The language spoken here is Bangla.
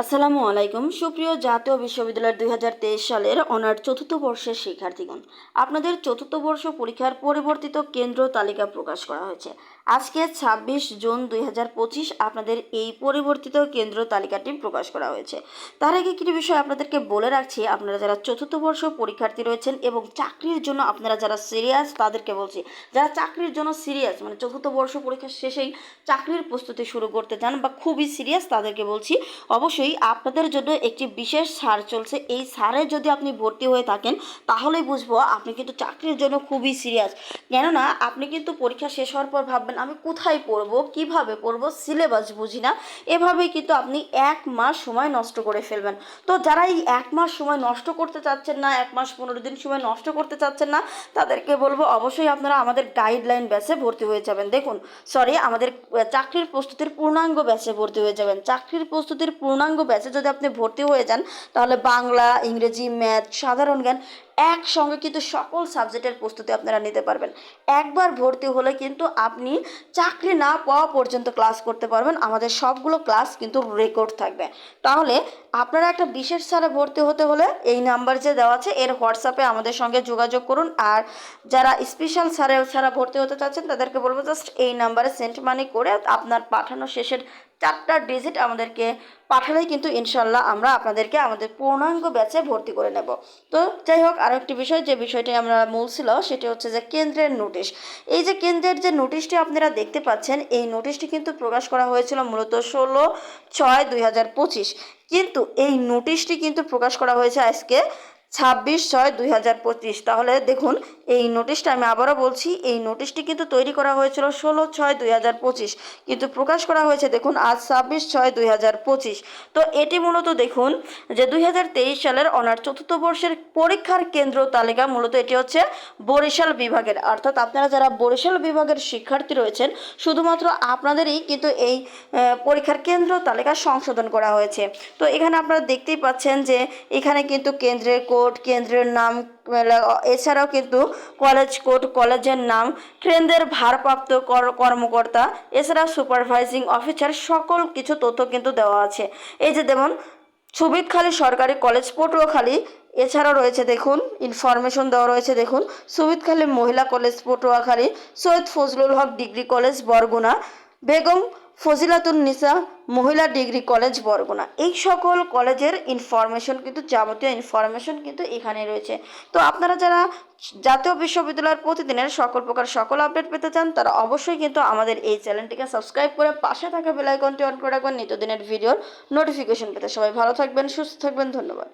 আসসালামু আলাইকুম। সুপ্রিয় জাতীয় বিশ্ববিদ্যালয়ের দুই হাজার তেইশ সালের অনার চতুর্থ বর্ষের শিক্ষার্থীগণ, আপনাদের চতুর্থ বর্ষ পরীক্ষার পরিবর্তিত কেন্দ্র তালিকা প্রকাশ করা হয়েছে। আজকে ছাব্বিশ জুন দুই হাজার পঁচিশ আপনাদের এই পরিবর্তিত কেন্দ্র তালিকাটি প্রকাশ করা হয়েছে। তার আগে কিছু বিষয় আপনাদেরকে বলে রাখছি, আপনারা যারা চতুর্থ বর্ষ পরীক্ষার্থী রয়েছেন এবং চাকরির জন্য আপনারা যারা সিরিয়াস তাদেরকে বলছি, যারা চাকরির জন্য সিরিয়াস মানে চতুর্থ বর্ষ পরীক্ষার শেষেই চাকরির প্রস্তুতি শুরু করতে চান বা খুবই সিরিয়াস তাদেরকে বলছি, অবশ্যই আপনাদের জন্য একটি বিশেষ সার চলছে। এই সারে যদি আপনি ভর্তি হয়ে থাকেন, তাহলেই বুঝব আপনি কিন্তু চাকরির জন্য খুবই সিরিয়াস কেননা, আপনি কিন্তু পরীক্ষা শেষ হওয়ার পর ভাববেন, আমি কোথায় পড়ব, কীভাবে পড়ব সিলেবাস বুঝি না। এভাবেই কিন্তু আপনি এক মাস সময় নষ্ট করে ফেলবেন। তো যারা এই এক মাস সময় নষ্ট করতে চাচ্ছেন না, এক মাস পনেরো দিন সময় নষ্ট করতে চাচ্ছেন না, তাদেরকে বলব অবশ্যই আপনারা আমাদের গাইডলাইন ব্যাচে ভর্তি হয়ে যাবেন। দেখুন সরি আমাদের, চাকরির প্রস্তুতির পূর্ণাঙ্গ ব্যাচে ভর্তি হয়ে যাবেন। চাকরির প্রস্তুতির পূর্ণাঙ্গ ব্যাচে যদি আপনি ভর্তি হয়ে যান তাহলে বাংলা ইংরেজি ম্যাথ সাধারণ জ্ঞান একসঙ্গে কিন্তু সকল সাবজেক্টের প্রস্তুতি আপনারা নিতে পারবেন। একবার ভর্তি হলে কিন্তু আপনি চাকরি না পাওয়া পর্যন্ত ক্লাস করতে পারবেন। আমাদের সবগুলো ক্লাস কিন্তু রেকর্ড থাকবে। তাহলে আপনারা একটা বিশেষ সারে ভর্তি হতে হলে এই নাম্বার যে দেওয়া আছে, এর হোয়াটসঅ্যাপে আমাদের সঙ্গে যোগাযোগ করুন। আর যারা স্পেশাল সারে ছাড়া ভর্তি হতে চাচ্ছেন, তাদেরকে বলব জাস্ট এই নাম্বারে সেন্ট মানি করে আপনার পাঠানো শেষের চারটা ডিজিট আমাদেরকে পাঠালেই কিন্তু ইনশাল্লাহ আমরা আপনাদেরকে আমাদের পূর্ণাঙ্গ ব্যাচে ভর্তি করে নেব। তো যাই হোক আরও একটি বিষয় যে বিষয়টি আমরা মূল ছিল, সেটি হচ্ছে যে কেন্দ্রের নোটিশ। এই যে কেন্দ্রের যে নোটিশটি আপনারা দেখতে পাচ্ছেন, এই নোটিশটি কিন্তু প্রকাশ করা হয়েছিল মূলত ষোলো ছয় দুই কিন্তু এই নোটিশটি কিন্তু প্রকাশ করা হয়েছে আজকে ছাব্বিশ ছয় দুই তাহলে দেখুন এই নোটিশটা আমি আবারও বলছি, এই নোটিশটি কিন্তু তৈরি করা হয়েছিল ষোলো ছয় দুই হাজার পঁচিশ। কিন্তু প্রকাশ করা হয়েছে, দেখুন, আজ ছাব্বিশ ছয় দুই হাজার পঁচিশ। তো এটি মূলত দেখুন যে দুই হাজার তেইশ সালের অনার চতুর্থ বর্ষের পরীক্ষার কেন্দ্র তালিকা মূলত এটি হচ্ছে বরিশাল বিভাগের। অর্থাৎ আপনারা যারা বরিশাল বিভাগের শিক্ষার্থী রয়েছেন, শুধুমাত্র আপনাদেরই কিন্তু এই পরীক্ষার কেন্দ্র তালিকা সংশোধন করা হয়েছে। তো এখানে আপনারা দেখতেই পাচ্ছেন যে এখানে কিন্তু কেন্দ্রের কোড কেন্দ্রের নাম এছাড়াও কিন্তু কলেজ কোর্ট কলেজের নাম কেন্দ্রের ভারপ্রাপ্ত কর- কর্মকর্তা, এছাড়া সুপারভাইজিং অফিসার সকল কিছু তথ্য কিন্তু দেওয়া আছে। এই যে যেমন সুবিদখালী সরকারি কলেজ পটুয়াখালী, এছাড়াও রয়েছে দেখুন ইনফরমেশন দেওয়া রয়েছে দেখুন সুবিদখালী মহিলা college Patuakhali, Syed Fazlul Haque degree college Barguna, Begum Fazilatun Nesa, মহিলা ডিগ্রি, কলেজ বরগুনা। এই সকল কলেজের ইনফরমেশন কিন্তু, যাবতীয় ইনফরমেশন কিন্তু এখানে রয়েছে। তো আপনারা যারা জাতীয় বিশ্ববিদ্যালয়ের প্রতিদিনের সকল প্রকার সকল আপডেট পেতে চান, তারা অবশ্যই কিন্তু আমাদের এই চ্যানেলটিকে সাবস্ক্রাইব করে পাশে থাকা বেলাইকনটি অন করে রাখবেন। নিত্যদিনের ভিডিওর নোটিফিকেশন পেতে। সবাই ভালো থাকবেন, সুস্থ থাকবেন, ধন্যবাদ।